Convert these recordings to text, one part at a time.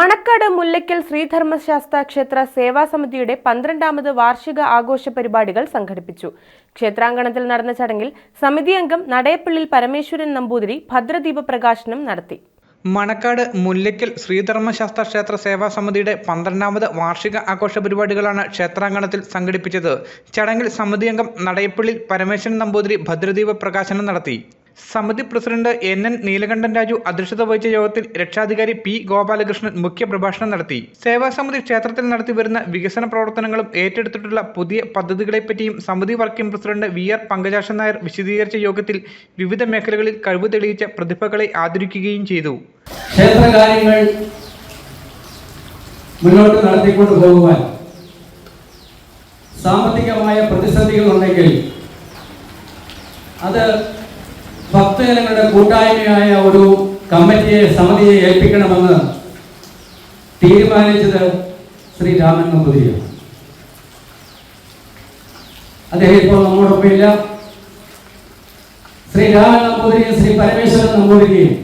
മണക്കാട് മുല്ലയ്ക്കൽ ശ്രീധർമ്മശാസ്ത്ര ക്ഷേത്ര സേവാ സമിതിയുടെ പന്ത്രണ്ടാമത് വാർഷിക ആഘോഷ പരിപാടികൾ സംഘടിപ്പിച്ചു. ക്ഷേത്രാങ്കണത്തിൽ നടന്ന ചടങ്ങിൽ സമിതി അംഗം നടയപ്പള്ളിൽ പരമേശ്വരൻ നമ്പൂതിരി ഭദ്രദീപ പ്രകാശനം നടത്തി. മണക്കാട് മുല്ലയ്ക്കൽ ശ്രീധർമ്മശാസ്ത്ര ക്ഷേത്ര സേവാ സമിതിയുടെ പന്ത്രണ്ടാമത് വാർഷിക ആഘോഷ പരിപാടികളാണ് ക്ഷേത്രാങ്കണത്തിൽ സംഘടിപ്പിച്ചത്. ചടങ്ങിൽ സമിതി അംഗം നടയപ്പള്ളിൽ പരമേശ്വരൻ നമ്പൂതിരി ഭദ്രദീപ പ്രകാശനം നടത്തി. സമിതി president N N Neelakandan Raju അധ്യക്ഷത വഹിച്ച യോഗത്തിൽ രക്ഷാധികാരി പി ഗോപാലകൃഷ്ണൻ മുഖ്യപ്രഭാഷണം നടത്തി. സേവാ സമിതി ക്ഷേത്രത്തിൽ നടത്തിവരുന്ന വികസന പ്രവർത്തനങ്ങളും ഏറ്റെടുത്തിട്ടുള്ള പുതിയ പദ്ധതികളെപ്പറ്റിയും സമിതി working president V R Pankajashan Nair വിശദീകരിച്ച യോഗത്തിൽ വിവിധ മേഖലകളിൽ കഴിവ് തെളിയിച്ച പ്രതിഭകളെ ആദരിക്കുകയും ചെയ്തു. ക്ഷേത്രകാര്യങ്ങൾ മുന്നോട്ട് സാമ്പത്തികമായ പ്രതിസന്ധികൾ ഉണ്ടെങ്കിൽ അത് ഭക്തജനങ്ങളുടെ കൂട്ടായ്മയായ ഒരു കമ്മിറ്റിയെ സമിതിയെ ഏൽപ്പിക്കണമെന്ന് തീരുമാനിച്ചത് ശ്രീ രാമൻ നമ്പൂതിരിയാണ് അദ്ദേഹം ഇപ്പോൾ നമ്മോടൊപ്പം ഇല്ല ശ്രീ രാമൻ നമ്പൂതിരിയും ശ്രീ പരമേശ്വരൻ നമ്പൂതിരിയും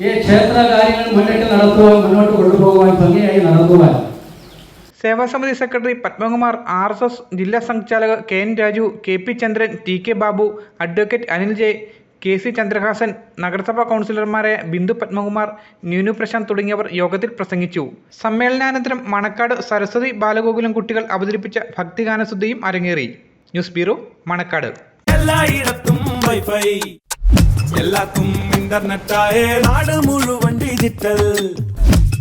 ഈ ക്ഷേത്ര കാര്യങ്ങൾ മുന്നിട്ട് നടത്തുവാൻ മുന്നോട്ട് കൊണ്ടുപോകുവാൻ ഭംഗിയായി നടത്തുവാൻ സേവാ സമിതി secretary Padmakumar R S S ജില്ലാ സംഘചാലക് K N Raju K P Chandran T K Babu advocate Anil J K C Chandrahasan നഗരസഭാ കൗൺസിലർമാരായ ബിന്ദു പത്മകുമാർ ന്യൂനു പ്രശാന്ത് തുടങ്ങിയവർ യോഗത്തിൽ പ്രസംഗിച്ചു. സമ്മേളനാനന്തരം മണക്കാട് സരസ്വതി ബാലഗോകുലം കുട്ടികൾ അവതരിപ്പിച്ച ഭക്തിഗാനശുദ്ധിയും അരങ്ങേറി. News bureau Manacaud. എല്ലാവർക്കും ഇന്റർനെറ്റായേ നാട് മുഴുവൻ ഡിജിറ്റൽ.